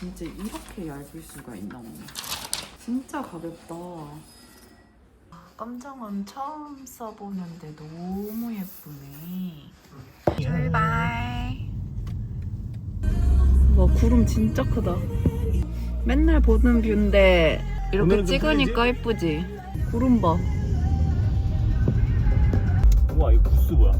진짜 이렇게 얇을 수가 있나 보네. 진짜 가볍다. 깜장은 처음 써보는데 너무 예쁘네. 출발. 와 구름 진짜 크다. 맨날 보는 뷰인데 이렇게 찍으니까 예쁘지. 구름 봐. 우와 이거 부스 뭐야?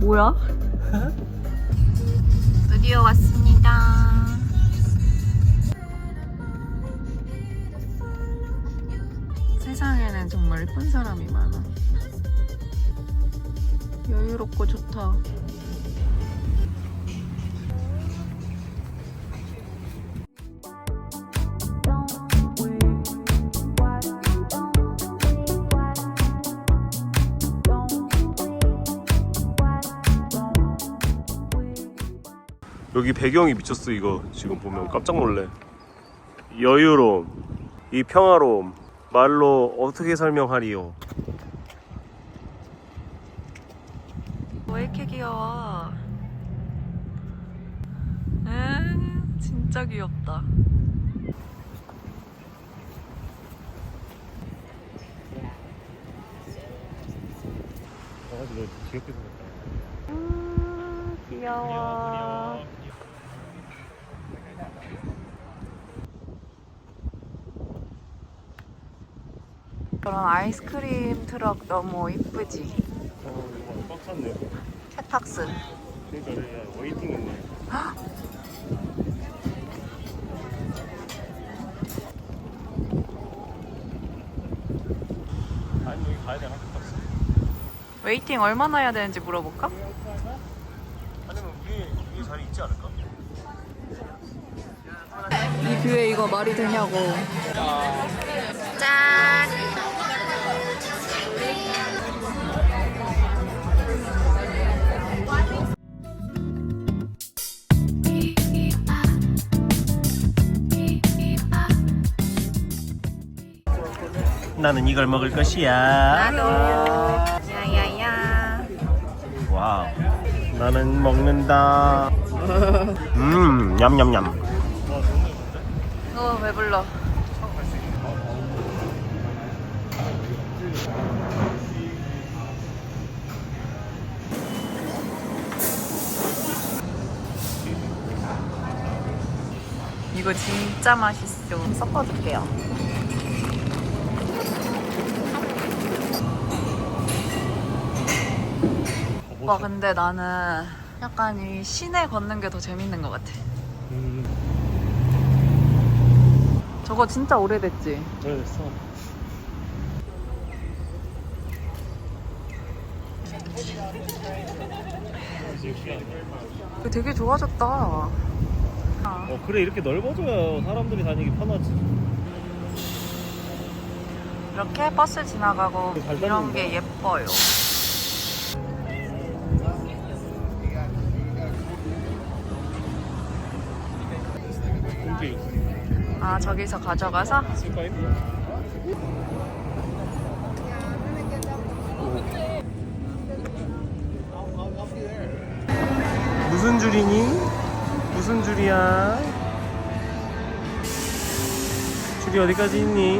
뭐야? 좋다. 여기 배경이 미쳤어 이거. 지금 보면 깜짝 놀래. 여유로움 이 평화로움 말로 어떻게 설명하리요 이렇게 귀여워? 응, 진짜 귀엽다. 강아지 너 귀엽게 생겼다 음, 귀여워. 그런 아이스크림 트럭 너무 이쁘지? 어 이거 꽉 찼네 세탁스. 그러니까 야 웨이팅 있네 아니 여기 가야 되나? 웨이팅 얼마나 해야 되는지 물어볼까? 아니면 위에 위에 자리 있지 않을까? 이 뷰에 이거 말이 되냐고. 짠! 나는 이걸 먹을 것이야 나도. 야야야. 와우. 나는 먹는다. 음, 냠냠냠. 어, 배불러. 이거 진짜 맛있어. 섞어줄게요. 오빠 근데 나는 약간 이 시내 걷는 게 더 재밌는 것 같아. 음, 저거 진짜 오래됐지? 오래됐어. 이거 되게 좋아졌다. 아, 어, 그래 이렇게 넓어져야 사람들이 다니기 편하지. 이렇게 버스 지나가고 잘 이런. 게 예뻐요. 아 저기서 가져가서 무슨 줄이니? 무슨 줄이야? 줄이 어디까지 있니?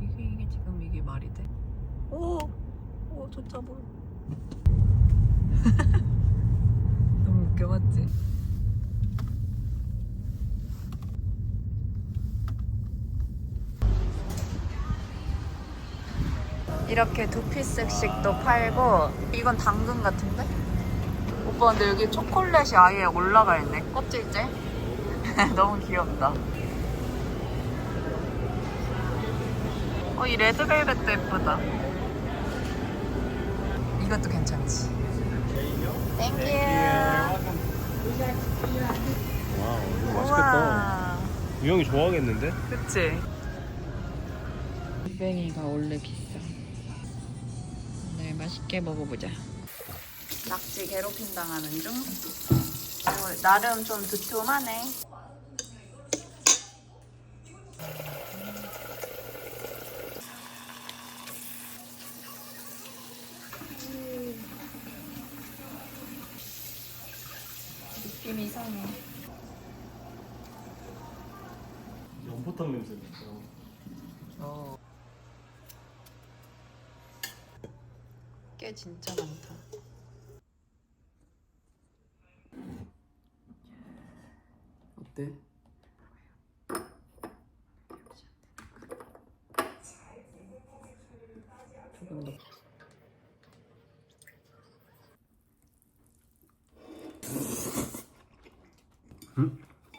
이게 이게 지금 이게 말이 돼? 오, 오 좋다 보여. 너무 웃겨 맞지? 이렇게 두 피스씩도 팔고 이건 당근 같은데? 오빠 근데 여기 초콜릿이 아예 올라가 있네 껍질째 너무 귀엽다 어, 이 레드벨벳도 예쁘다. 이것도 괜찮지. 땡큐. 와우 이거 맛있겠다 우영이 좋아하겠는데? 그치? 뱅이가 원래 비싸. 맛있게 먹어보자. 낙지 괴롭힘 당하는 중. 어, 나름 좀 두툼하네. 느낌 이상해. 연포탕 냄새 나요. 어. 꽤 진짜 많다. 어때? 조금 더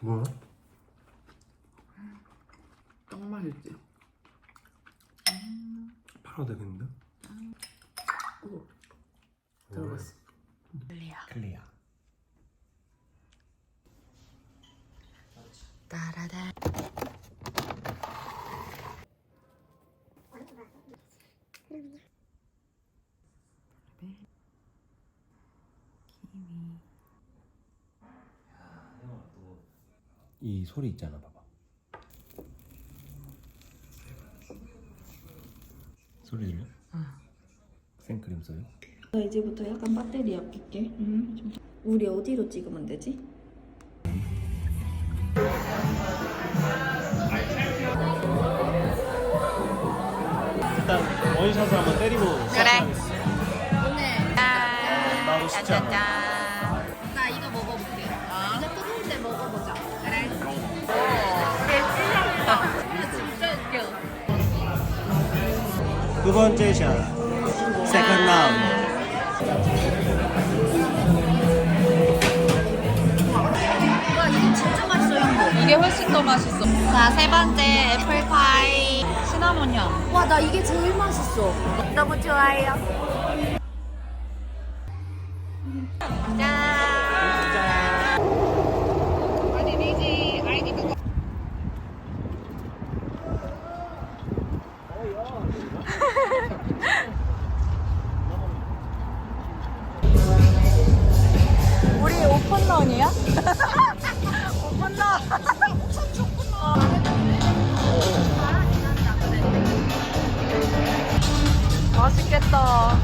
뭐야? 딱 맛있지? 팔아도 되겠는데? 오. 들어갔어 클리어. 클리어. 따라다. 이 소리 있잖아, 봐봐. 소리 들려? 소리? 나 이제부터 약간 배터리 아낄게. 음, 좀. 우리 어디로 찍으면 되지? 일단 원샷을 한번 때리고. 그래. 나도 쉽지 않아. 짜자잔. 나 이거 먹어볼게. 이거 뜨거울 때 먹어보자. 그래. 진짜 웃겨. 두 번째 샷. 와 진짜 맛있어 이거. 이게 훨씬 더 맛있어. 자, 세 번째 애플파이 시나몬 향. 와나 이게 제일 맛있어. 너무 좋아요. 우 오픈런이야? 오픈런. 맛있겠다.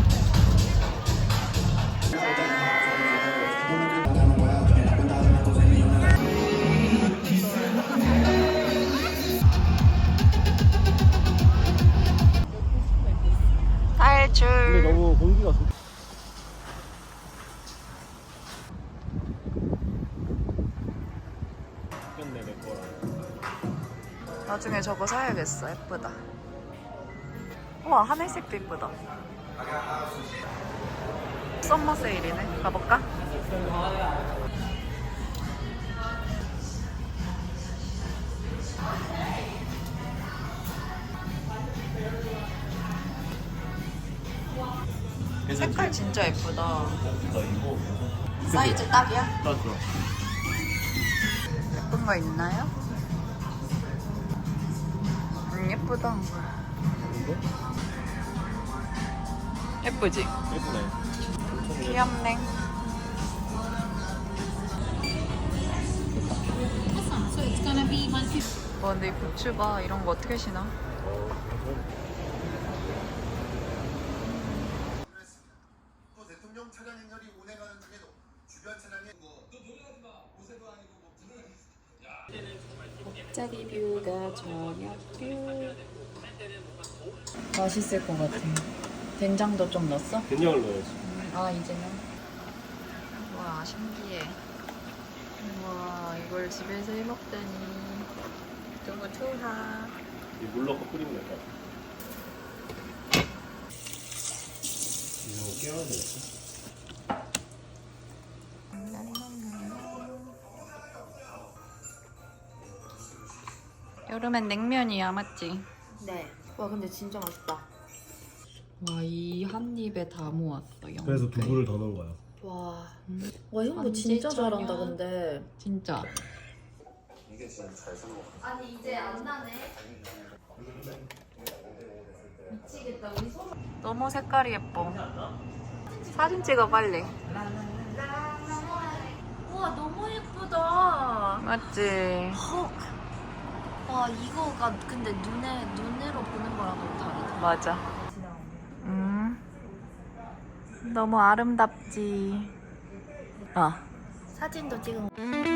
근데 탈출. 너무 공기가 좋. 나중에 저거 사야겠어. 예쁘다. 우와, 하늘색도 예쁘다. 썸머 세일이네. 가볼까? 색깔 진짜 예쁘다. 사이즈 딱이야? 예쁜 거 있나요? 음, 예쁘다. 예쁘지? 예쁘네. 귀엽네. 와, 근데 이 부츠 봐. 이런 거 어떻게 신어? 또 대통령 차량 행렬이 운행하는 중에도 주변 차량에 뭐 갑자기 저녁 뷰. 맛있을 것 같아. 된장도 좀 넣었어? 된장을 넣어야지. 아, 이제는. 와, 신기해. 와, 이걸 집에서 해 먹다니. 너무 좋아. 이물 넣고 끓이면 될것 같아. 이거 깨워야 되겠어? 여름엔 냉면이야, 맞지? 네. 와 근데 진짜 맛있다. 와, 이 한 입에 다 모았어. 그래서 두부를 더 넣은 거야. 와. 와 형도 진짜 잘한다? 근데. 진짜. 아니 이제 안 나네. 미치겠다 우리 서로. 너무 색깔이 예뻐. 사진 찍어, 빨리. 와 너무 예쁘다. 맞지? 헉. 와 이거가 근데 눈에 눈으로 보는 거랑 너무 다르다. 맞아. 음. 너무 아름답지. 아. 사진도 찍은.